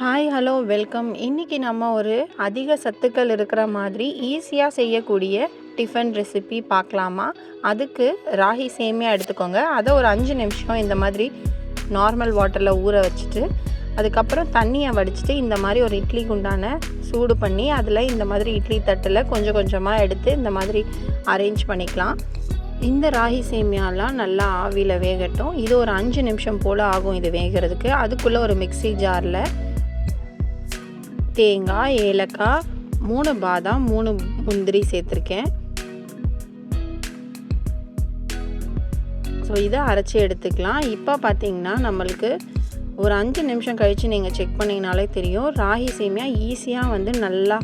Hi hello welcome இன்றைக்கி நம்ம ஒரு அதிக சத்துக்கள் இருக்கிற மாதிரி ஈஸியாக செய்யக்கூடிய டிஃபன் ரெசிபி பார்க்கலாமா? அதுக்கு ராகி சேமியா எடுத்துக்கோங்க. அதை ஒரு அஞ்சு நிமிஷம் இந்த மாதிரி நார்மல் வாட்டரில் ஊற வச்சுட்டு அதுக்கப்புறம் தண்ணியை வடிச்சிட்டு இந்த மாதிரி ஒரு இட்லி குண்டான சூடு பண்ணி அதில் இந்த மாதிரி இட்லி தட்டில் கொஞ்சம் கொஞ்சமாக எடுத்து இந்த மாதிரி அரேஞ்ச் பண்ணிக்கலாம். இந்த ராகி சேமியாலாம் நல்லா ஆவியில் வேகட்டும். இது ஒரு அஞ்சு நிமிஷம் போல் ஆகும் இது வேகிறதுக்கு. அதுக்குள்ளே ஒரு மிக்ஸி ஜாரில் தேங்காய் ஏலக்காய் மூணு பாதாம் மூணு முந்திரி சேர்த்துருக்கேன். ஸோ இதை அரைச்சி எடுத்துக்கலாம். இப்போ பார்த்தீங்கன்னா நம்மளுக்கு ஒரு அஞ்சு நிமிஷம் கழித்து நீங்கள் செக் பண்ணிங்கனாலே தெரியும். ராகி சேமியா ஈஸியாக வந்து நல்லா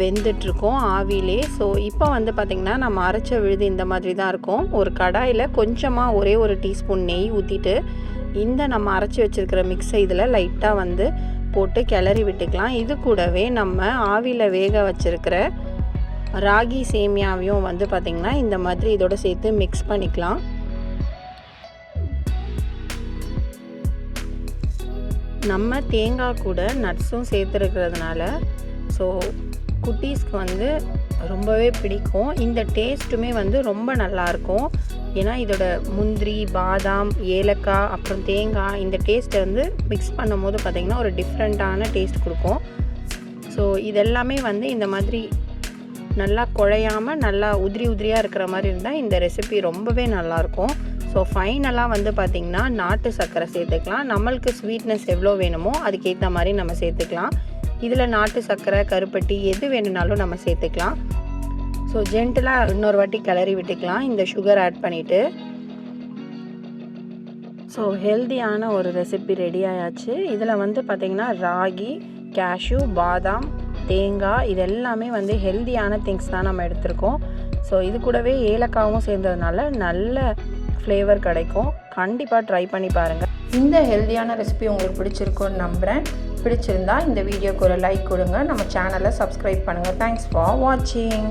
வெந்துட்ருக்கோம் ஆவிலே ஸோ இப்போ வந்து பார்த்திங்கன்னா நம்ம அரைச்ச விழுது இந்த மாதிரி தான் இருக்கும். ஒரு கடாயில் கொஞ்சமாக ஒரே ஒரு டீஸ்பூன் நெய் ஊற்றிட்டு இந்த நம்ம அரைச்சி வச்சுருக்கிற மிக்ஸை இதில் லைட்டாக வந்து போட்டு கிளறி விட்டுக்கலாம். இது கூடவே நம்ம ஆவியில் வேக வச்சுருக்கிற ராகி சேமியாவையும் வந்து பார்த்திங்கன்னா இந்த மாதிரி இதோட சேர்த்து மிக்ஸ் பண்ணிக்கலாம். நம்ம தேங்காய் கூட நட்ஸும் சேர்த்துருக்கிறதுனால ஸோ குட்டீஸ்க்கு வந்து ரொம்பவே பிடிக்கும். இந்த டேஸ்ட்டுமே வந்து ரொம்ப நல்லாயிருக்கும் ஏன்னா இதோட முந்திரி பாதாம் ஏலக்காய் அப்புறம் தேங்காய் இந்த டேஸ்ட்டை வந்து மிக்ஸ் பண்ணும் போது பார்த்திங்கன்னா ஒரு டிஃப்ரெண்ட்டான டேஸ்ட் கொடுக்கும். ஸோ இதெல்லாமே வந்து இந்த மாதிரி நல்லா குழையாமல் நல்லா உதிரி உதிரியாக இருக்கிற மாதிரி இருந்தால் இந்த ரெசிபி ரொம்பவே நல்லாயிருக்கும். ஸோ ஃபைனலாக வந்து பார்த்திங்கன்னா நாட்டு சர்க்கரை சேர்த்துக்கலாம். நம்மளுக்கு ஸ்வீட்னஸ் எவ்வளோ வேணுமோ அதுக்கேற்ற மாதிரி நம்ம சேர்த்துக்கலாம். இதில் நாட்டு சர்க்கரை கருப்பட்டி எது வேணும்னாலும் நம்ம சேர்த்துக்கலாம். ஸோ ஜென்டலாக இன்னொரு வாட்டி கிளறி விட்டுக்கலாம். இந்த சுகர் ஆட் பண்ணிவிட்டு ஸோ ஹெல்த்தியான ஒரு ரெசிபி ரெடி ஆயாச்சு. இதில் வந்து பார்த்திங்கன்னா ராகி கேஷ்யூ பாதாம் தேங்காய் இது எல்லாமே வந்து ஹெல்த்தியான திங்ஸ் தான் நம்ம எடுத்திருக்கோம். ஸோ இது கூடவே ஏலக்காவும் சேர்ந்ததுனால நல்ல ஃப்ளேவர் கிடைக்கும். கண்டிப்பாக ட்ரை பண்ணி பாருங்கள் இந்த ஹெல்த்தியான ரெசிபி உங்களுக்கு பிடிச்சிருக்குன்னு நம்புகிறேன் பிடிச்சிருந்தா இந்த வீடியோக்கு ஒரு லைக் கொடுங்க. நம்ம சேனலை சப்ஸ்கிரைப் பண்ணுங்கள் தேங்க்ஸ் ஃபார் வாட்சிங்